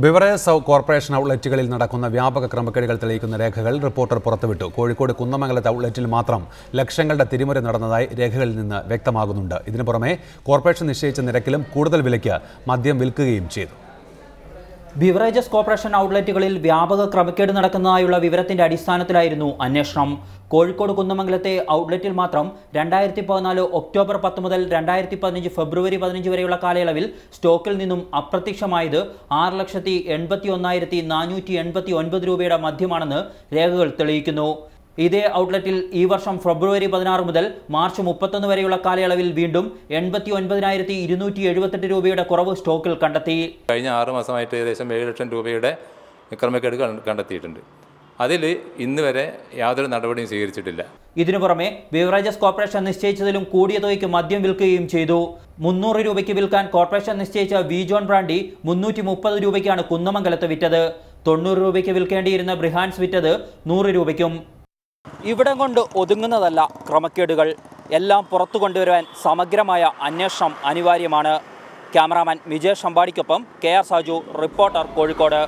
Beverage corporation ഔട്ട്ലെറ്റുകളിൽ നടക്കുന്ന വ്യാപക ക്രമക്കേടുകൾ തെളിയിക്കുന്ന രേഖകൾ റിപ്പോർട്ടർ പുറത്തുവിട്ടു. കോഴിക്കോട് കുന്നമംഗലത്തെ ഔട്ട്ലെറ്റിൽ മാത്രം ലക്ഷങ്ങളുടെ തിരിമുറി നടന്നതായി രേഖകളിൽ നിന്ന് വ്യക്തമാകുന്നുണ്ട്. ഇതിനു പുറമെ കോർപ്പറേഷൻ നിശ്ചയിച്ച നിരക്കിലും കൂടുതൽ വിലയ്ക്ക് മദ്യം വിൽക്കുകയും ചെയ്തു. ബിവറേജസ് കോർപ്പറേഷൻ ഔട്ട്ലെറ്റുകളിൽ വ്യാപക ക്രമക്കേട് നടക്കുന്നതായുള്ള വിവരത്തിന്റെ അടിസ്ഥാനത്തിലായിരുന്നു അന്വേഷണം. കോഴിക്കോട് കുന്നമംഗലത്തെ ഔട്ട്ലെറ്റിൽ മാത്രം രണ്ടായിരത്തി പതിനാല് ഒക്ടോബർ പത്ത് മുതൽ രണ്ടായിരത്തി പതിനഞ്ച് ഫെബ്രുവരി പതിനഞ്ച് വരെയുള്ള കാലയളവിൽ സ്റ്റോക്കിൽ നിന്നും അപ്രത്യക്ഷമായത് ആറ് ലക്ഷത്തി എൺപത്തി ഒന്നായിരത്തി നാനൂറ്റി എൺപത്തി ഒൻപത് രൂപയുടെ മദ്യമാണെന്ന് രേഖകൾ തെളിയിക്കുന്നു. ഇതേ ഔട്ട്ലെറ്റിൽ ഈ വർഷം ഫെബ്രുവരി പതിനാറ് മുതൽ മാർച്ച് മുപ്പത്തൊന്ന് വരെയുള്ള കാലയളവിൽ വീണ്ടും എൺപത്തി ഒൻപതിനായിരത്തി ഇരുന്നൂറ്റി എഴുപത്തെട്ട് രൂപയുടെ കുറവ് സ്റ്റോക്കിൽ കണ്ടെത്തി. കഴിഞ്ഞ ആറ് മാസമായിട്ട് ഏകദേശം ഏഴ് ലക്ഷം രൂപയുടെ ക്രമക്കേട് കണ്ടെത്തിയിട്ടുണ്ട്. അതിൽ ഇന്ന് വരെ യാതൊരു നടപടിയും സ്വീകരിച്ചിട്ടില്ല. ഇതിനു പുറമെ ബിവറേജസ് കോർപ്പറേഷൻ നിശ്ചയിച്ചതിലും കൂടിയ തുകയ്ക്ക് മദ്യം വിൽക്കുകയും ചെയ്തു. മുന്നൂറ് രൂപയ്ക്ക് വിൽക്കാൻ കോർപ്പറേഷൻ നിശ്ചയിച്ച വി ജോൺ ബ്രാൻഡി മുന്നൂറ്റി മുപ്പത് രൂപയ്ക്കാണ് കുന്നമംഗലത്ത് വിറ്റത്. തൊണ്ണൂറ് രൂപയ്ക്ക് വിൽക്കേണ്ടിയിരുന്ന ബ്രിഹാൻസ് വിറ്റത് നൂറ് രൂപയ്ക്കും. ഇവിടം കൊണ്ട് ഒതുങ്ങുന്നതല്ല ക്രമക്കേടുകൾ. എല്ലാം പുറത്തു കൊണ്ടുവരുവാൻ സമഗ്രമായ അന്വേഷണം അനിവാര്യമാണ്. Cameraman Vijay ഷമ്പാടിക്കൊപ്പം K R Saju reporter Kozhikode.